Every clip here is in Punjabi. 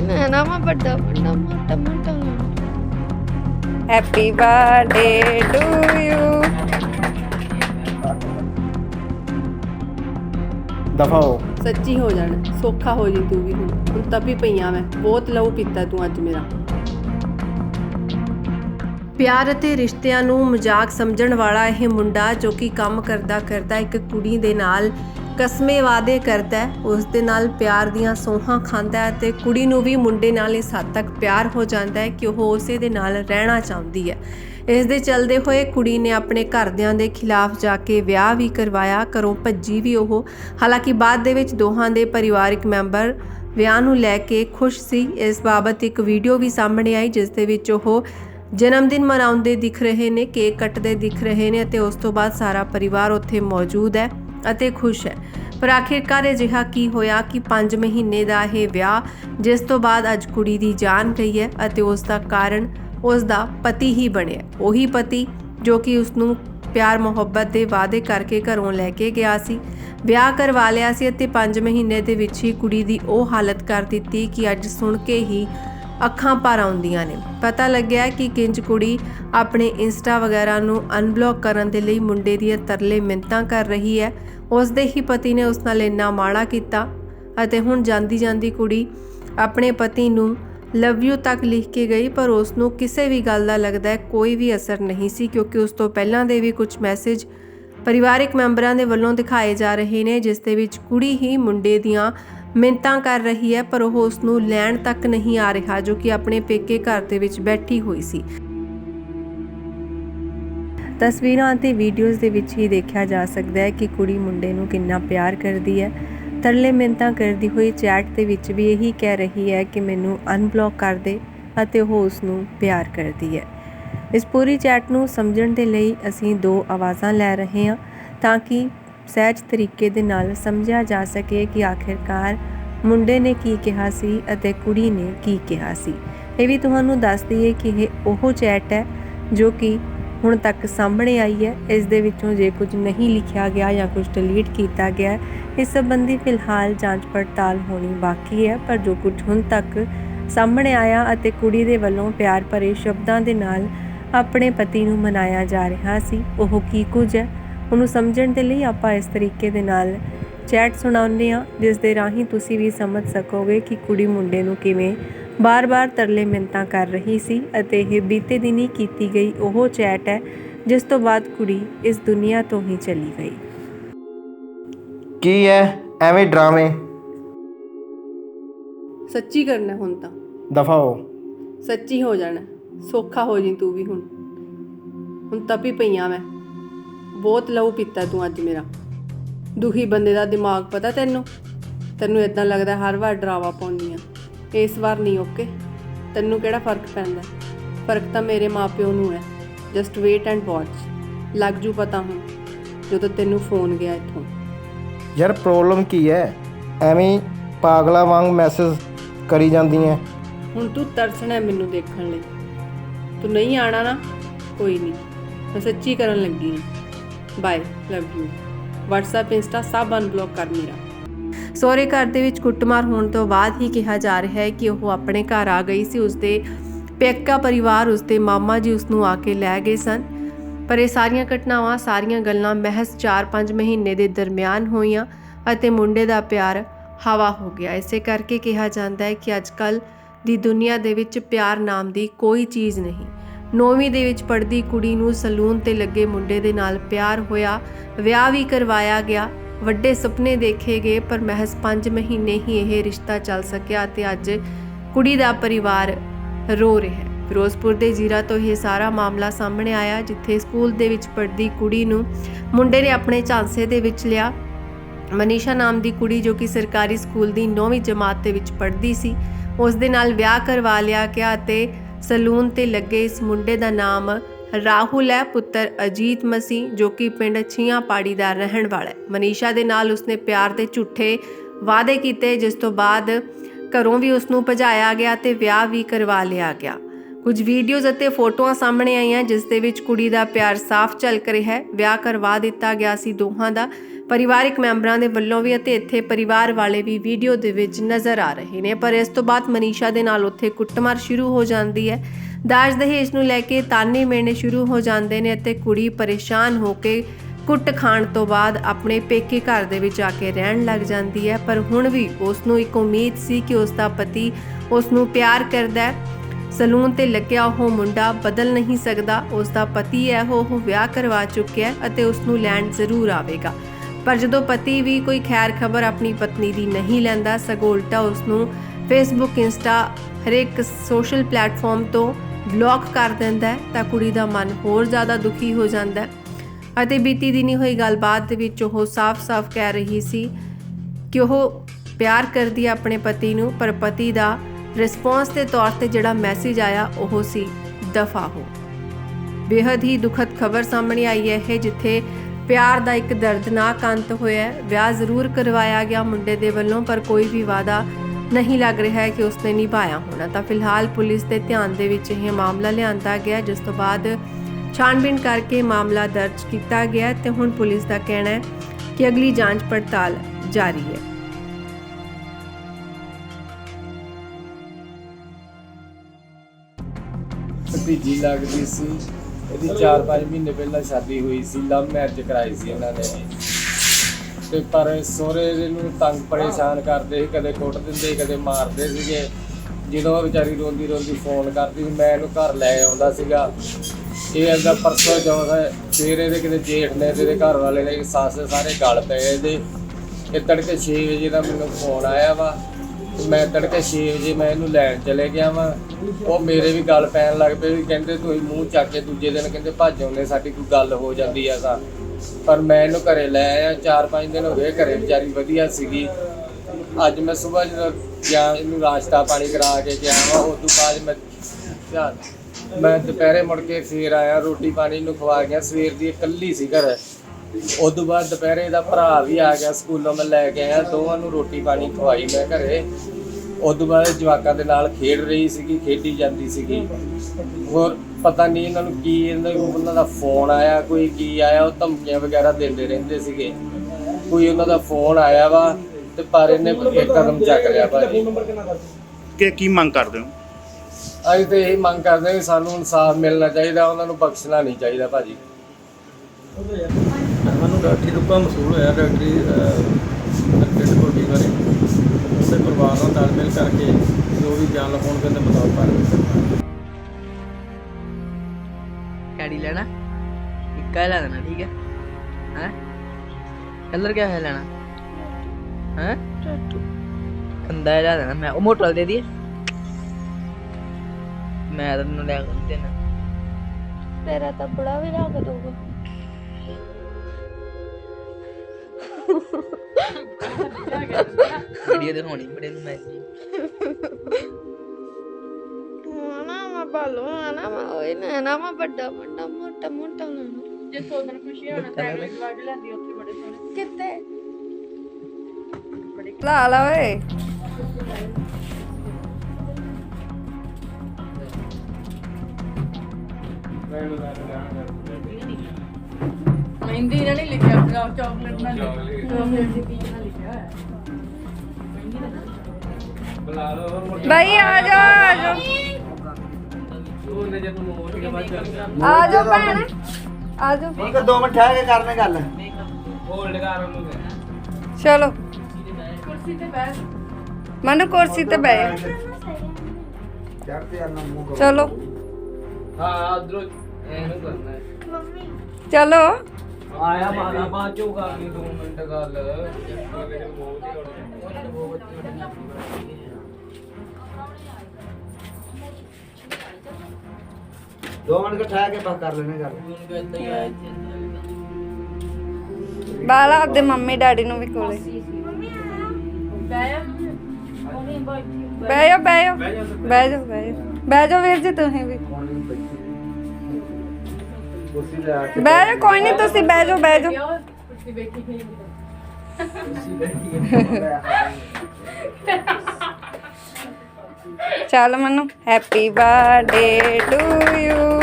ਦੇ ਨਾ ਮੈਂ ਵੱਡਾ ਵੱਡਾ ਮੋਟਾ ਮੋਟਾ ਹੈਪੀ ਬਰਥਡੇ ਟੂ ਯੂ ਦਫਾ ਹੋ। ਸੱਚੀ ਹੋ ਜਾਣ ਸੌਖਾ ਹੋ ਜੀ ਤੂੰ ਵੀ ਹੁਣ। ਹੁਣ ਤਪੀ ਪਈਆਂ ਮੈਂ ਬਹੁਤ ਲਹੂ ਪੀਤਾ ਤੂੰ ਅੱਜ ਮੇਰਾ। ਪਿਆਰ ਅਤੇ ਰਿਸ਼ਤਿਆਂ ਨੂੰ ਮਜ਼ਾਕ ਸਮਝਣ ਵਾਲਾ ਇਹ ਮੁੰਡਾ ਜੋ ਕਿ ਕੰਮ ਕਰਦਾ ਕਰਦਾ ਇੱਕ ਕੁੜੀ ਦੇ ਨਾਲ ਕਸਮੇ ਵਾਅਦੇ ਕਰਦਾ ਹੈ, ਉਸ ਦੇ ਨਾਲ ਪਿਆਰ ਦੀਆਂ ਸੋਹਾਂ ਖਾਂਦਾ ਹੈ ਤੇ ਕੁੜੀ ਨੂੰ ਵੀ ਮੁੰਡੇ ਨਾਲ ਇਸ ਹੱਦ ਤੱਕ ਪਿਆਰ ਹੋ ਜਾਂਦਾ ਹੈ ਕਿ ਉਹ ਉਸੇ ਦੇ ਨਾਲ ਰਹਿਣਾ ਚਾਹੁੰਦੀ ਹੈ। ਇਸ ਦੇ ਚਲਦੇ ਹੋਏ ਕੁੜੀ ਨੇ ਆਪਣੇ ਘਰਦਿਆਂ ਦੇ ਖਿਲਾਫ ਜਾ ਕੇ ਵਿਆਹ ਵੀ ਕਰਵਾਇਆ, ਘਰੋਂ ਭੱਜੀ ਵੀ ਉਹ। ਹਾਲਾਂਕਿ ਬਾਅਦ ਦੇ ਵਿੱਚ ਦੋਹਾਂ ਦੇ ਪਰਿਵਾਰਕ ਮੈਂਬਰ ਵਿਆਹ ਨੂੰ ਲੈ ਕੇ ਖੁਸ਼ ਸੀ। ਇਸ ਬਾਬਤ ਇੱਕ ਵੀਡੀਓ ਵੀ ਸਾਹਮਣੇ ਆਈ, ਜਿਸ ਦੇ ਵਿੱਚ ਉਹ ਜਨਮ ਦਿਨ ਮਨਾਉਂਦੇ ਦਿਖ ਰਹੇ ਨੇ, ਕੇਕ ਕੱਟਦੇ ਦਿਖ ਰਹੇ ਨੇ ਅਤੇ ਉਸ ਤੋਂ ਬਾਅਦ ਸਾਰਾ ਪਰਿਵਾਰ ਉੱਥੇ ਮੌਜੂਦ ਹੈ। ਅਤੇ ਖੁਸ਼ ਹੈ। ਪਰ ਆਖਿਰਕਾਰ ਅਜਿਹਾ ਕੀ ਹੋਇਆ ਕਿ 5 ਮਹੀਨੇ ਦਾ ਇਹ ਵਿਆਹ, ਜਿਸ ਤੋਂ ਬਾਅਦ ਅੱਜ ਕੁੜੀ ਦੀ ਜਾਨ ਗਈ ਹੈ ਅਤੇ ਉਸ ਦਾ ਕਾਰਨ ਉਸ ਦਾ ਪਤੀ ਹੀ ਬਣਿਆ। ਉਹੀ ਪਤੀ ਜੋ ਕਿ ਉਸ ਨੂੰ ਪਿਆਰ, ਮੁਹੱਬਤ ਦੇ ਵਾਅਦੇ ਕਰਕੇ ਘਰੋਂ ਲੈ ਕੇ ਗਿਆ ਸੀ। ਵਿਆਹ ਕਰਵਾ ਲਿਆ ਸੀ ਅਤੇ 5 ਮਹੀਨੇ ਦੇ ਵਿੱਚ ਹੀ ਕੁੜੀ ਦੀ ਉਹ ਹਾਲਤ ਕਰ ਦਿੱਤੀ ਕਿ ਅੱਜ ਸੁਣ ਕੇ ਹੀ ਅੱਖਾਂ ਭਰ ਆਉਂਦੀਆਂ ਨੇ। ਪਤਾ ਲੱਗਿਆ ਕਿ ਕਿੰਜ ਕੁੜੀ ਆਪਣੇ ਇੰਸਟਾ ਵਗੈਰਾ ਨੂੰ ਅਨਬਲੌਕ ਕਰਨ ਦੇ ਲਈ ਮੁੰਡੇ ਦੀਆਂ ਤਰਲੇ ਮਿੰਤਾਂ ਕਰ ਰਹੀ ਹੈ। ਉਸ ਦੇ ਹੀ ਪਤੀ ਨੇ ਉਸ ਨਾਲ ਇੰਨਾ ਮਾੜਾ ਕੀਤਾ ਅਤੇ ਹੁਣ ਜਾਂਦੀ ਜਾਂਦੀ ਕੁੜੀ ਆਪਣੇ ਪਤੀ ਨੂੰ ਲਵ ਯੂ ਤੱਕ ਲਿਖ ਕੇ ਗਈ, ਪਰ ਉਸ ਨੂੰ ਕਿਸੇ ਵੀ ਗੱਲ ਦਾ ਲੱਗਦਾ ਹੈ ਕੋਈ ਵੀ ਅਸਰ ਨਹੀਂ ਸੀ, ਕਿਉਂਕਿ ਉਸ ਤੋਂ ਪਹਿਲਾਂ ਦੇ ਵੀ ਕੁਝ ਮੈਸੇਜ ਪਰਿਵਾਰਕ ਮੈਂਬਰਾਂ ਦੇ ਵੱਲੋਂ ਦਿਖਾਏ ਜਾ ਰਹੇ ਨੇ, ਜਿਸ ਦੇ ਵਿੱਚ ਕੁੜੀ ਹੀ ਮੁੰਡੇ ਦੀਆਂ ਮਿੰਤਾਂ ਕਰ ਰਹੀ ਹੈ, ਪਰ ਉਹ ਉਸ ਨੂੰ ਲੈਣ ਤੱਕ ਨਹੀਂ ਆ ਰਿਹਾ, ਜੋ ਕਿ ਆਪਣੇ ਪੇਕੇ ਘਰ ਦੇ ਵਿੱਚ ਬੈਠੀ ਹੋਈ ਸੀ। ਤਸਵੀਰਾਂ ਅਤੇ ਵੀਡੀਓਜ਼ ਦੇ ਵਿੱਚ ਹੀ ਦੇਖਿਆ ਜਾ ਸਕਦਾ ਹੈ ਕਿ ਕੁੜੀ ਮੁੰਡੇ ਨੂੰ ਕਿੰਨਾ ਪਿਆਰ ਕਰਦੀ ਹੈ। ਤਰਲੇ ਮਿੰਤਾਂ ਕਰਦੀ ਹੋਈ ਚੈਟ ਦੇ ਵਿੱਚ ਵੀ ਇਹੀ ਕਹਿ ਰਹੀ ਹੈ ਕਿ ਮੈਨੂੰ ਅਨਬਲੌਕ ਕਰ ਦੇ ਅਤੇ ਉਹ ਉਸ ਨੂੰ ਪਿਆਰ ਕਰਦੀ ਹੈ। ਇਸ ਪੂਰੀ ਚੈਟ ਨੂੰ ਸਮਝਣ ਦੇ ਲਈ ਅਸੀਂ ਦੋ ਆਵਾਜ਼ਾਂ ਲੈ ਰਹੇ ਹਾਂ ਤਾਂ ਕਿ ਸਹਿਜ ਤਰੀਕੇ ਦੇ ਨਾਲ ਸਮਝਿਆ ਜਾ ਸਕੇ ਕਿ ਆਖਿਰਕਾਰ ਮੁੰਡੇ ਨੇ ਕੀ ਕਿਹਾ ਸੀ ਅਤੇ ਕੁੜੀ ਨੇ ਕੀ ਕਿਹਾ ਸੀ। ਇਹ ਵੀ ਤੁਹਾਨੂੰ ਦੱਸ ਦਈਏ ਕਿ ਇਹ ਉਹ ਚੈਟ ਹੈ ਜੋ ਕਿ ਹੁਣ ਤੱਕ ਸਾਹਮਣੇ ਆਈ ਹੈ। ਇਸ ਦੇ ਵਿੱਚੋਂ ਜੇ ਕੁਝ ਨਹੀਂ ਲਿਖਿਆ ਗਿਆ ਜਾਂ ਕੁਝ ਡਿਲੀਟ ਕੀਤਾ ਗਿਆ ਇਸ ਸੰਬੰਧੀ ਫਿਲਹਾਲ ਜਾਂਚ ਪੜਤਾਲ ਹੋਣੀ ਬਾਕੀ ਹੈ, ਪਰ ਜੋ ਕੁਝ ਹੁਣ ਤੱਕ ਸਾਹਮਣੇ ਆਇਆ ਅਤੇ ਕੁੜੀ ਦੇ ਵੱਲੋਂ ਪਿਆਰ ਭਰੇ ਸ਼ਬਦਾਂ ਦੇ ਨਾਲ ਆਪਣੇ ਪਤੀ ਨੂੰ ਮਨਾਇਆ ਜਾ ਰਿਹਾ ਸੀ, ਉਹ ਕੀ ਕੁਝ ਹੈ? ਉਹਨੂੰ ਸਮਝਣ ਦੇ ਲਈ ਆਪਾਂ ਇਸ ਤਰੀਕੇ ਦੇ ਨਾਲ ਚੈਟ ਸੁਣਾਉਂਦੇ ਹਾਂ, ਜਿਸ ਦੇ ਰਾਹੀਂ ਤੁਸੀਂ ਵੀ ਸਮਝ ਸਕੋਗੇ ਕਿ ਕੁੜੀ ਮੁੰਡੇ ਨੂੰ ਕਿਵੇਂ ਬਾਰ-ਬਾਰ ਤਰਲੇ ਮਿੰਤਾਂ ਕਰ ਰਹੀ ਸੀ ਅਤੇ ਇਹ ਬੀਤੇ ਦਿਨੀ ਕੀਤੀ ਗਈ ਉਹ ਚੈਟ ਹੈ ਜਿਸ ਤੋਂ ਬਾਅਦ ਕੁੜੀ ਇਸ ਦੁਨੀਆ ਤੋਂ ਹੀ ਚਲੀ ਗਈ। ਕੀ ਹੈ ਐਵੇਂ ਡਰਾਮੇ? ਸੱਚੀ ਕਰਨਾ ਹੁਣ ਤਾਂ। ਦਫਾ ਹੋ। ਸੱਚੀ ਹੋ ਜਾਣਾ। ਸੌਖਾ ਹੋ ਜੀ ਤੂੰ ਵੀ ਹੁਣ। ਹੁਣ ਤਪੀ ਪਈਆਂ ਮੈਂ। ਬਹੁਤ ਲਹੂ ਪੀਤਾ ਤੂੰ ਅੱਜ ਮੇਰਾ। ਦੁਖੀ ਬੰਦੇ ਦਾ ਦਿਮਾਗ ਪਤਾ ਤੈਨੂੰ? ਤੈਨੂੰ ਇਦਾਂ ਲੱਗਦਾ ਹਰ ਵਾਰ ਡਰਾਵਾ ਪਾਉਂਦੀ ਆ। ਇਸ ਵਾਰ ਨਹੀਂ ਓਕੇ ਤੈਨੂੰ ਕਿਹੜਾ ਫ਼ਰਕ ਪੈਂਦਾ? ਫ਼ਰਕ ਤਾਂ ਮੇਰੇ ਮਾਪਿਓ ਨੂੰ ਹੈ। ਜਸਟ ਵੇਟ ਐਂਡ ਵਾਚ ਲੱਗ ਜੂ ਪਤਾ ਹੁਣ ਜਦੋਂ ਤੈਨੂੰ ਫੋਨ ਗਿਆ ਇੱਥੋਂ। ਯਾਰ ਪ੍ਰੋਬਲਮ ਕੀ ਹੈ? ਐਵੇਂ ਪਾਗਲਾ ਵਾਂਗ ਮੈਸੇਜ ਕਰੀ ਜਾਂਦੀ ਹੈ। ਹੁਣ ਤੂੰ ਤਰਸਣਾ ਮੈਨੂੰ ਦੇਖਣ ਲਈ। ਤੂੰ ਨਹੀਂ ਆਣਾ ਨਾ ਕੋਈ ਨਹੀਂ। ਮੈਂ ਸੱਚੀ ਕਰਨ ਲੱਗੀ ਹਾਂ। Bye love you WhatsApp Insta ਸਭ ਅਨਬਲੌਕ ਕਰ ਮੇਰਾ। ਸਹੁਰੇ ਘਰ ਦੇ ਵਿੱਚ ਕੁੱਟਮਾਰ ਹੋਣ ਤੋਂ ਬਾਅਦ ਹੀ ਕਿਹਾ ਜਾ ਰਿਹਾ ਹੈ ਕਿ ਉਹ ਆਪਣੇ ਘਰ ਆ ਗਈ ਸੀ। ਉਸਦੇ ਪੇਕਾ ਪਰਿਵਾਰ, ਉਸਦੇ ਮਾਮਾ ਜੀ ਉਸ ਨੂੰ ਆ ਕੇ ਲੈ ਗਏ ਸਨ। ਪਰ ਇਹ ਸਾਰੀਆਂ ਘਟਨਾਵਾਂ, ਸਾਰੀਆਂ ਗੱਲਾਂ ਮਹਿਜ਼ 4-5 ਮਹੀਨੇ ਦੇ ਦਰਮਿਆਨ ਹੋਈਆਂ ਅਤੇ ਮੁੰਡੇ ਦਾ ਪਿਆਰ ਹਵਾ ਹੋ ਗਿਆ। ਇਸੇ ਕਰਕੇ ਕਿਹਾ ਜਾਂਦਾ ਹੈ ਕਿ ਅੱਜਕੱਲ ਦੀ ਦੁਨੀਆ ਦੇ ਵਿੱਚ ਪਿਆਰ ਨਾਮ ਦੀ ਕੋਈ ਚੀਜ਼ ਨਹੀਂ। ਨੌਵੀਂ ਦੇ ਵਿੱਚ ਪੜਦੀ ਕੁੜੀ ਨੂੰ ਸਲੂਨ ਤੇ ਲੱਗੇ ਮੁੰਡੇ ਦੇ ਨਾਲ ਪਿਆਰ ਹੋਇਆ, ਵਿਆਹ ਵੀ ਕਰਵਾਇਆ ਗਿਆ। ਵੱਡੇ ਸੁਪਨੇ ਦੇਖੇ ਗਏ, ਪਰ ਮਹਿਜ਼ 5 ਮਹੀਨੇ ਹੀ ਇਹ ਰਿਸ਼ਤਾ ਚੱਲ ਸਕਿਆ ਤੇ ਅੱਜ ਕੁੜੀ ਦਾ ਪਰਿਵਾਰ ਰੋ ਰਿਹਾ ਹੈ। ਫਿਰੋਜ਼ਪੁਰ ਦੇ ਜੀਰਾ ਤੋਂ ਇਹ ਸਾਰਾ ਮਾਮਲਾ ਸਾਹਮਣੇ ਆਇਆ, ਜਿੱਥੇ ਸਕੂਲ ਦੇ ਵਿੱਚ ਪੜ੍ਹਦੀ ਕੁੜੀ ਨੂੰ ਮੁੰਡੇ ਨੇ ਆਪਣੇ ਝਾਂਸੇ ਦੇ ਵਿੱਚ ਲਿਆ। ਮਨੀਸ਼ਾ ਨਾਮ ਦੀ ਕੁੜੀ ਜੋ ਕਿ ਸਰਕਾਰੀ ਸਕੂਲ ਦੀ 9ਵੀਂ ਜਮਾਤ ਦੇ ਵਿੱਚ ਪੜ੍ਹਦੀ ਸੀ, ਉਸ ਦੇ ਨਾਲ ਵਿਆਹ ਕਰਵਾ ਲਿਆ ਗਿਆ ਅਤੇ ਸਲੂਨ ਤੇ ਲੱਗੇ ਇਸ ਮੁੰਡੇ ਦਾ ਨਾਮ ਰਾਹੁਲ ਹੈ ਪੁੱਤਰ ਅਜੀਤ ਮਸੀਹ ਜੋ ਕਿ ਪਿੰਡ ਛੀਆਂ ਪਾੜੀ ਦਾ ਰਹਿਣ ਵਾਲਾ ਹੈ। ਮਨੀਸ਼ਾ ਦੇ ਨਾਲ ਉਸਨੇ ਪਿਆਰ ਦੇ ਝੂਠੇ ਵਾਅਦੇ ਕੀਤੇ, ਜਿਸ ਤੋਂ ਬਾਅਦ ਘਰੋਂ ਵੀ ਉਸ ਨੂੰ ਭਜਾਇਆ ਗਿਆ ਤੇ ਵਿਆਹ ਵੀ ਕਰਵਾ ਲਿਆ ਗਿਆ। ਕੁਝ ਵੀਡੀਓਜ਼ ਅਤੇ ਫੋਟੋਆਂ ਸਾਹਮਣੇ ਆਈਆਂ, ਜਿਸ ਦੇ ਵਿੱਚ ਕੁੜੀ ਦਾ ਪਿਆਰ ਸਾਫ਼ ਝਲਕ ਰਿਹਾ ਹੈ। ਵਿਆਹ ਕਰਵਾ ਦਿੱਤਾ ਗਿਆ ਸੀ ਦੋਹਾਂ ਦਾ। ਪਰਿਵਾਰਕ ਮੈਂਬਰਾਂ ਦੇ ਵੱਲੋਂ ਵੀ ਅਤੇ ਇੱਥੇ ਪਰਿਵਾਰ ਵਾਲੇ ਵੀ ਵੀਡੀਓ ਦੇ ਵਿੱਚ ਨਜ਼ਰ ਆ ਰਹੇ ਨੇ। ਪਰ ਇਸ ਤੋਂ ਬਾਅਦ ਮਨੀਸ਼ਾ ਦੇ ਨਾਲ ਉੱਥੇ ਕੁੱਟਮਾਰ ਸ਼ੁਰੂ ਹੋ ਜਾਂਦੀ ਹੈ। ਦਾਜ ਦਹੇਜ ਨੂੰ ਲੈ ਕੇ ਤਾਨੇ ਮੇਣੇ ਸ਼ੁਰੂ ਹੋ ਜਾਂਦੇ ਨੇ ਅਤੇ ਕੁੜੀ ਪਰੇਸ਼ਾਨ ਹੋ ਕੇ ਕੁੱਟ ਖਾਣ ਤੋਂ ਬਾਅਦ ਆਪਣੇ ਪੇਕੇ ਘਰ ਦੇ ਵਿੱਚ ਆ ਕੇ ਰਹਿਣ ਲੱਗ ਜਾਂਦੀ ਹੈ। ਪਰ ਹੁਣ ਵੀ ਉਸ ਨੂੰ ਇੱਕ ਉਮੀਦ ਸੀ ਕਿ ਉਸ ਦਾ ਪਤੀ ਉਸ ਨੂੰ ਪਿਆਰ ਕਰਦਾ ਹੈ। ਸਲੂਨ ਤੇ ਲੱਗਿਆ ਉਹ ਮੁੰਡਾ ਬਦਲ ਨਹੀਂ ਸਕਦਾ। ਉਸ ਦਾ ਪਤੀ ਹੈ, ਉਹ ਉਹ ਵਿਆਹ ਕਰਵਾ ਚੁੱਕਿਆ ਅਤੇ ਉਸ ਨੂੰ ਲੈਣ ਜ਼ਰੂਰ ਆਵੇਗਾ। ਪਰ ਜਦੋਂ ਪਤੀ ਵੀ ਕੋਈ ਖੈਰ ਖਬਰ ਆਪਣੀ ਪਤਨੀ ਦੀ ਨਹੀਂ ਲੈਂਦਾ ਸਗੋਂ ਉਲਟਾ ਉਸ ਨੂੰ ਫੇਸਬੁੱਕ ਇੰਸਟਾ ਹਰੇਕ ਸੋਸ਼ਲ ਪਲੇਟਫਾਰਮ ਤੋਂ ਬਲੌਕ ਕਰ ਦਿੰਦਾ ਹੈ, ਤਾਂ ਕੁੜੀ ਦਾ ਮਨ ਹੋਰ ਜ਼ਿਆਦਾ ਦੁਖੀ ਹੋ ਜਾਂਦਾ ਹੈ। ਅਤੇ ਬੀਤੀ ਦਿਨੀ ਹੋਈ ਗੱਲਬਾਤ ਦੇ ਵਿੱਚ ਉਹ ਸਾਫ਼-ਸਾਫ਼ ਕਹਿ ਰਹੀ ਸੀ ਕਿ ਉਹ ਪਿਆਰ ਕਰਦੀ ਹੈ ਆਪਣੇ ਪਤੀ ਨੂੰ, ਪਰ ਪਤੀ ਦਾ ਰਿਸਪੌਂਸ ਦੇ ਤੌਰ ਤੇ ਜਿਹੜਾ ਮੈਸੇਜ ਆਇਆ, ਉਹ ਸੀ ਦਫਾ ਹੋ। ਬੇहद ਹੀ ਦੁਖਦ ਖਬਰ ਸਾਹਮਣੇ ਆਈ ਹੈ ਇਹ, ਜਿੱਥੇ ਪਿਆਰ ਦਾ ਇੱਕ ਦਰਦਨਾਕ ਅੰਤ ਹੋਇਆ ਵਿਆਹ ਜ਼ਰੂਰ ਕਰਵਾਇਆ ਗਿਆ ਮੁੰਡੇ ਦੇ ਵੱਲੋਂ, ਪਰ ਕੋਈ ਵੀ ਵਾਅਦਾ ਨਹੀਂ ਲੱਗ ਰਿਹਾ ਹੈ ਕਿ ਉਸਨੇ ਨਿਭਾਇਆ ਹੋਣਾ। ਤਾਂ ਫਿਲਹਾਲ ਪੁਲਿਸ ਦੇ ਧਿਆਨ ਦੇ ਵਿੱਚ ਇਹ ਮਾਮਲਾ ਲਿਆਂਦਾ ਗਿਆ ਜਿਸ ਤੋਂ ਬਾਅਦ ਛਾਣਬੀਣ ਕਰਕੇ ਮਾਮਲਾ ਦਰਜ ਕੀਤਾ ਗਿਆ ਤੇ ਹੁਣ ਪੁਲਿਸ ਦਾ ਕਹਿਣਾ ਹੈ ਕਿ ਅਗਲੀ ਜਾਂਚ ਪੜਤਾਲ ਜਾਰੀ ਹੈ। ਭਤੀਜੀ ਲੱਗਦੀ ਸੀ। ਇਹਦੀ 4-5 ਮਹੀਨੇ ਪਹਿਲਾਂ ਸ਼ਾਦੀ ਹੋਈ ਸੀ, ਲਵ ਮੈਰਿਜ ਕਰਾਈ ਸੀ ਇਹਨਾਂ ਨੇ ਤੇ ਪਰ ਸਹੁਰੇ ਇਹਨੂੰ ਤੰਗ ਪਰੇਸ਼ਾਨ ਕਰਦੇ ਸੀ, ਕਦੇ ਕੁੱਟ ਦਿੰਦੇ, ਕਦੇ ਮਾਰਦੇ ਸੀਗੇ। ਜਦੋਂ ਉਹ ਵਿਚਾਰੀ ਰੋਂਦੀ ਰੋਂਦੀ ਫੋਨ ਕਰਦੀ ਸੀ, ਮੈਂ ਇਹਨੂੰ ਘਰ ਲੈ ਆਉਂਦਾ ਸੀਗਾ। ਇਹ ਇਹਦਾ ਪਰਸੋਂ ਚੌਥ ਫਿਰ ਇਹਦੇ ਕਿਤੇ ਜੇਠ ਨੇ ਤੇ ਇਹਦੇ ਘਰ ਵਾਲੇ ਨੇ, ਸੱਸ ਸਾਰੇ ਗਲ ਪਏ ਇਹਦੇ ਇਹ ਤੜਕੇ 6 ਵਜੇ ਦਾ ਮੈਨੂੰ ਫੋਨ ਆਇਆ ਵਾ। ਤੇ ਮੈਂ ਤੜਕੇ 6 ਵਜੇ ਮੈਂ ਇਹਨੂੰ ਲੈਣ ਚਲੇ ਗਿਆ ਵਾਂ। ਉਹ ਮੇਰੇ ਵੀ ਗੱਲ ਪੈਣ ਲੱਗ ਪਏ ਵੀ ਕਹਿੰਦੇ ਤੁਸੀਂ ਮੂੰਹ ਚੱਕ ਕੇ ਦੂਜੇ ਦਿਨ ਕਹਿੰਦੇ ਭੱਜ ਆਉਂਦੇ, ਸਾਡੀ ਕੋਈ ਗੱਲ ਹੋ ਜਾਂਦੀ ਆ ਤਾਂ। ਪਰ ਮੈਂ ਇਹਨੂੰ ਘਰੇ ਲੈ ਆਇਆ 4-5 ਦਿਨ ਹੋ ਗਏ ਘਰੇ ਵਿਚਾਰੀ ਵਧੀਆ ਸੀਗੀ। ਅੱਜ ਮੈਂ ਸਵੇਰ ਜਦੋਂ ਗਿਆ, ਇਹਨੂੰ ਨਾਸ਼ਤਾ ਪਾਣੀ ਕਰਾ ਕੇ ਗਿਆ ਵਾਂ, ਉਸ ਤੋਂ ਬਾਅਦ ਮੈਂ ਧਿਆਨ ਮੈਂ ਦੁਪਹਿਰੇ ਮੁੜ ਕੇ ਫੇਰ ਆਇਆ, ਰੋਟੀ ਪਾਣੀ ਨੂੰ ਖਵਾ ਗਿਆ, ਸਵੇਰ ਦੀ ਇਕੱਲੀ ਸੀ ਘਰ। ਉਸ ਤੋਂ ਬਾਅਦ ਦੁਪਹਿਰੇ ਦਾ ਭਰਾ ਵੀ ਆ ਗਿਆ ਸਕੂਲੋਂ ਮੈਂ ਲੈ ਕੇ ਆਇਆ ਦੋਵਾਂ ਨੂੰ ਰੋਟੀ ਪਾਣੀ ਖਵਾਈ ਮੈਂ ਘਰੇ। ਉਸ ਤੋਂ ਬਾਅਦ ਜਵਾਕਾਂ ਦੇ ਨਾਲ ਖੇਡ ਰਹੀ ਸੀਗੀ ਖੇਡੀ ਜਾਂਦੀ ਸੀਗੀ। ਹੋਰ ਪਤਾ ਨਹੀਂ ਇਹਨਾਂ ਨੂੰ ਕੀ ਇਹਨਾਂ ਨੂੰ ਉਹਨਾਂ ਦਾ ਫੋਨ ਆਇਆ ਕੋਈ ਕੀ ਆਇਆ ਉਹ ਧਮਕੀਆਂ ਵਗੈਰਾ ਦਿੰਦੇ ਰਹਿੰਦੇ ਸੀਗੇ। ਕੋਈ ਉਹਨਾਂ ਦਾ ਫੋਨ ਆਇਆ ਵਾ ਤੇ ਪਰ ਇਹਨੇ ਇੱਕ ਕਦਮ ਚੱਕ ਲਿਆ ਭਾਜੀ। ਕਿ ਕੀ ਮੰਗ ਕਰਦੇ ਹੋ? ਅਸੀਂ ਤੇ ਇਹ ਮੰਗ ਕਰਦੇ ਹਾਂ ਕਿ ਸਾਨੂੰ ਇਨਸਾਫ ਮਿਲਣਾ ਚਾਹੀਦਾ ਉਹਨਾਂ ਨੂੰ ਬਖਸ਼ਣਾ ਨਹੀਂ ਚਾਹੀਦਾ ਭਾਜੀ। ਨੂੰ ਡਾਕਟਰੀ ਰੁਪਾ ਮਸੂਲ ਹੋਇਆ ਡਾਕਟਰੀ ਸਰਟੀਫਿਕੇਟ ਕੋਟੀ ਬਾਰੇ। ਉਸੇ ਪਰਿਵਾਰ ਨਾਲ ਤਾਲਮੇਲ ਕਰਕੇ ਜੋ ਵੀ ਜਾਣ ਲਗਾਉਣ ਦੇ ਮੁਤਾਬਕ ਕਰ ਕੈਡੀ ਲੈਣਾ? ਇੱਕਾ ਲੈ ਲੈਣਾ ਠੀਕ ਹੈ? ਹੈ? ਕਲਰ ਕਿਆ ਹੈ ਲੈਣਾ? ਹੈ? ਕੰਦਾ ਲੈ ਲੈਣਾ ਮੈਂ ਉਹ ਮੋਟਰ ਦੇ ਦੀ ਮੈਂ ਤੈਨੂੰ ਲੈ ਦੇਣਾ। ਤੇਰਾ ਤਾਂ ਬੜਾ ਵੀ ਲਾ ਕੇ ਵੀਡੀਓ ਦੇ ਹੋਣੀ ਬੜੇ ਨੂੰ ਮੈਸੇਜ ਹੋਣਾ ਮੈਂ ਬਾਲੂ ਆਣਾ ਮੈਂ ਹੋਈ ਨਾ ਨਾ ਮੈਂ ਵੱਡਾ ਵੱਡਾ ਮੋਟਾ ਮੋਟਾ ਲੈਣਾ ਜੇ ਸੋਦਨ ਖੁਸ਼ੀ ਹੋਣਾ ਤਾਂ ਅਗਲੇ ਲਵਾ ਕੇ ਲੈਂਦੀ ਉੱਥੇ ਬੜੇ ਸੋਹਣੇ। ਕਿੱਥੇ? ਲਾ ਲਾ ਓਏ। ਮੈਂ ਲਗਾ ਲਗਾ ਮਹਿੰਦੀ ਨਾਲ ਨਹੀਂ ਲਿਖਿਆ ਹੋਇਆ ਚਾਕਲੇਟ ਨਾਲ ਚਾਕਲੇਟ। ਦੀ ਨਾਲ ਲਿਖਿਆ ਹੋਇਆ। ਬਈ ਆ ਜਾ ਆ ਜਾ ਆ ਜਾ ਭੈਣ ਆ ਜਾ ਠੀਕ ਹੈ 2 ਮਿੰਟ ਠਹਿਰ ਕੇ ਕਰਨੇ ਗੱਲ। ਚਲੋ। ਕੁਰਸੀ ਤੇ ਬੈਠ ਮਨੂ ਕੁਰਸੀ ਤੇ ਮੂੰਹ ਚਲੋ। ਹਾਂ ਉਧਰੋਂ ਇਹਨੂੰ ਕਰਨਾ। ਹੈ ਚਲੋ। ਆਇਆ ਮਾਰਾ ਬਾਚੋ ਕਰ ਲਈ 2 ਮਿੰਟ ਗੱਲ। ਦੋ ਮਿੰਟ ਠਹਿਰ ਕੇ ਬਸ ਕਰ ਲੈਣੇ ਗੱਲ। ਬਾਲਾ ਆਪਦੇ ਮੰਮੀ ਡੈਡੀ ਨੂੰ ਵੀ ਕੋਲੇ। ਬਹਿ ਜਾ। ਬਹਿ ਜਾ ਬਹਿ ਜਾ। ਬਹਿ ਜਾ। ਵੀਰ ਜੀ ਤੁਸੀਂ ਵੀ। ਕੁਰਸੀ ਕੋਈ ਨਹੀਂ ਤੁਸੀਂ ਬਹਿ ਜਾਓ ਬਹਿ ਜਾਓ। ਚੱਲ Manu happy birthday to you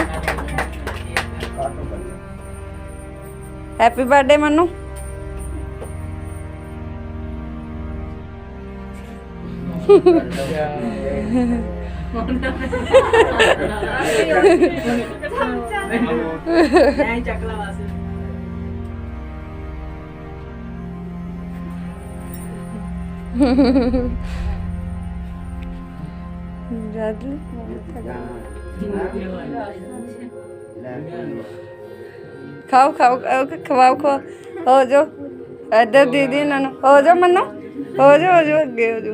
happy birthday Manu. Yeah. ਐਂ ਚੱਕ ਲਾ ਬਸ ਖਾਓ ਖਾਓ ਖਾਓ, ਖਵਾਓ ਖਵਾ ਹੋ ਜੋ ਇੱਧਰ ਦੀਦੀ ਇਹਨਾਂ ਨੂੰ ਹੋ ਜਾ ਮੰਨੋ ਹੋ ਜਾ ਹੋ ਜਾ ਅੱਗੇ ਹੋ ਜਾ